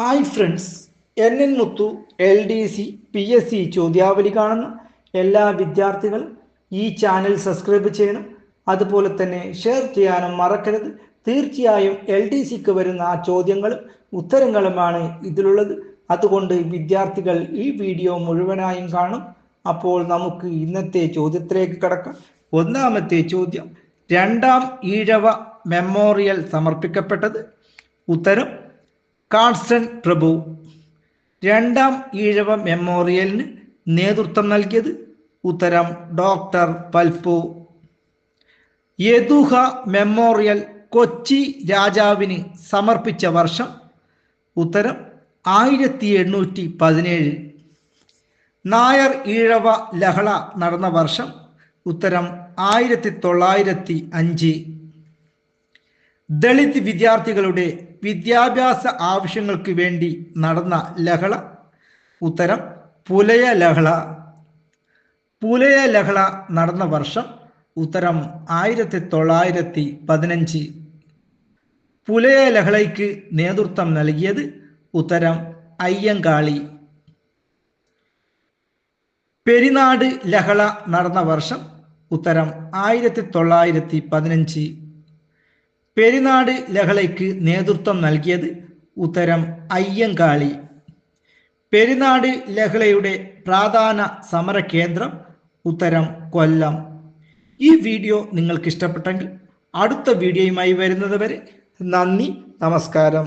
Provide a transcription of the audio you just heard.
Hi friends N N Muthu L D C P S C ചോദ്യാവലി കാണുന്ന. എല്ലാ വിദ്യാർത്ഥികൾ ഈ ചാനൽ സബ്സ്ക്രൈബ് ചെയ്യണം. അതുപോലെ തന്നെ ഷെയർ ചെയ്യാനും മറക്കരുത്. തീർച്ചയായും എൽ ഡി സിക്ക് വരുന്ന ആ ചോദ്യങ്ങളും ഉത്തരങ്ങളുമാണ് ഇതിലുള്ളത്. അതുകൊണ്ട് വിദ്യാർത്ഥികൾ ഈ വീഡിയോ മുഴുവനായും കാണും. അപ്പോൾ നമുക്ക് ഇന്നത്തെ ചോദ്യത്തിലേക്ക് കടക്കാം. ഒന്നാമത്തെ ചോദ്യം രണ്ടാം ഈഴവ മെമ്മോറിയൽ സമർപ്പിക്കപ്പെട്ടത്. ഉത്തരം കാൺസ്റ്റൻ പ്രഭു രണ്ടാം ഈഴവ മെമ്മോറിയലിന് നേതൃത്വം നൽകിയത് ഉത്തരം ഡോക്ടർ പൽപ്പു യദുഹ മെമ്മോറിയൽ കൊച്ചി രാജാവിന് സമർപ്പിച്ച വർഷം ഉത്തരം ആയിരത്തി എണ്ണൂറ്റി പതിനേഴ് നായർ ഈഴവ ലഹള നടന്ന വർഷം ഉത്തരം ആയിരത്തി തൊള്ളായിരത്തി അഞ്ച് ദളിത് വിദ്യാർത്ഥികളുടെ വിദ്യാഭ്യാസ ആവശ്യങ്ങൾക്ക് വേണ്ടി നടന്ന ലഹള ഉത്തരം പുലയ ലഹള. പുലയ ലഹള നടന്ന വർഷം ഉത്തരം ആയിരത്തി തൊള്ളായിരത്തി പതിനഞ്ച് പുലയ ലഹളയ്ക്ക് നേതൃത്വം നൽകിയത് ഉത്തരം അയ്യങ്കാളി. പെരിനാട് ലഹള നടന്ന വർഷം ഉത്തരം ആയിരത്തി തൊള്ളായിരത്തി പതിനഞ്ച് പെരിനാട് ലഹളയ്ക്ക് നേതൃത്വം നൽകിയത് ഉത്തരം അയ്യങ്കാളി. പെരിനാട് ലഹളയുടെ പ്രധാന സമര കേന്ദ്രം ഉത്തരം കൊല്ലം. ഈ വീഡിയോ നിങ്ങൾക്ക് ഇഷ്ടപ്പെട്ടെങ്കിൽ അടുത്ത വീഡിയോയുമായി വരുന്നത് വരെ നന്ദി നമസ്കാരം.